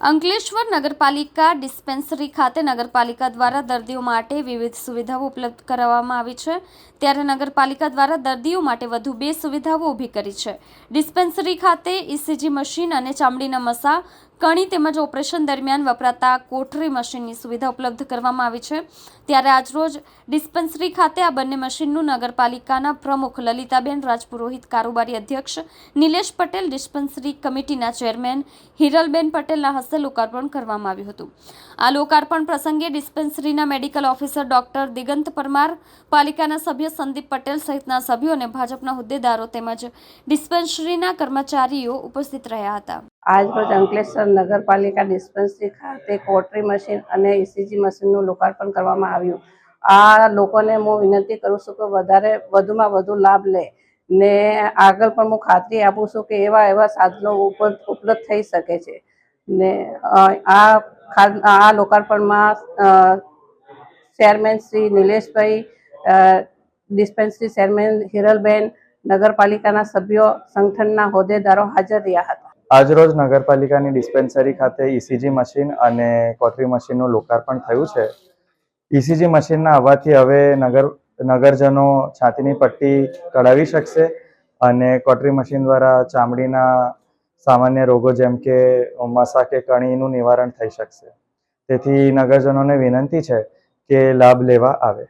અંકલેશ્વર નગરપાલિકા ડિસ્પેન્સરી ખાતે નગરપાલિકા દ્વારા દર્દીઓ માટે વિવિધ સુવિધાઓ ઉપલબ્ધ કરાવવામાં આવી છે. ત્યારે નગરપાલિકા દ્વારા દર્દીઓ માટે વધુ બે સુવિધાઓ ઊભી કરી છે. ડિસ્પેન્સરી ખાતે ઇસીજી મશીન અને ચામડીના મસા, કણી તેમજ ઓપરેશન દરમિયાન વપરાતા કોઠરી મશીનની સુવિધા ઉપલબ્ધ કરવામાં આવી છે. ત્યારે આજરોજ ડિસ્પેન્સરી ખાતે આ બંને મશીનનું નગરપાલિકાના પ્રમુખ લલિતાબેન રાજપુરોહિત કારોબારી અધ્યક્ષ નિલેશ પટેલ, ડિસ્પેન્સરી કમિટીના ચેરમેન હિરલબેન પટેલના હસ્તે લોકાર્પણ કરવામાં આવ્યું હતું. આ લોકાર્પણ પ્રસંગે ડિસ્પેન્સરીના medical officer doctor Digant Parmar, પાલિકાના સભ્ય સંદીપ પટેલ સહિતના સભ્યો અને ભાજપના હોદ્દેદારો તેમજ ડિસ્પેન્સરીના કર્મચારીઓ ઉપસ્થિત રહ્યા હતા. આજરોજ અંકલેશ્વર નગરપાલિકા ડિસ્પેન્સરી ખાતે કોટરી મશીન અને ઇસીજી મશીનનું લોકાર્પણ કરવામાં આવ્યું. આ લોકોને હું વિનંતી કરું છું કે વધારે વધુમાં વધુ લાભ લે. ને આગળ પણ હું ખાતરી આપું છું કે એવા એવા સાધનો ઉપ- ઉપલબ્ધ થઈ શકે છે. ને આ આ લોકાર્પણમાં chairman Shri Nileshbhai dispensary chairman Hiralben, નગરપાલિકાના સભ્યો સંગઠનના હોદ્દેદારો હાજર રહ્યા હતા. આજરોજ નગરપાલિકાની ડિસ્પેન્સરી ખાતે ઇસીજી મશીન અને કોટરી મશીનનું લોકાર્પણ થયું છે. ઇસીજી મશીનના આવવાથી હવે નગર, નગરજનો છાતીની પટ્ટી કઢાવી શકશે અને કોટરી મશીન દ્વારા ચામડીના સામાન્ય રોગો જેમ કે મસા કે કણીનું નિવારણ થઈ શકશે. તેથી નગરજનોને વિનંતી છે કે લાભ લેવા આવે.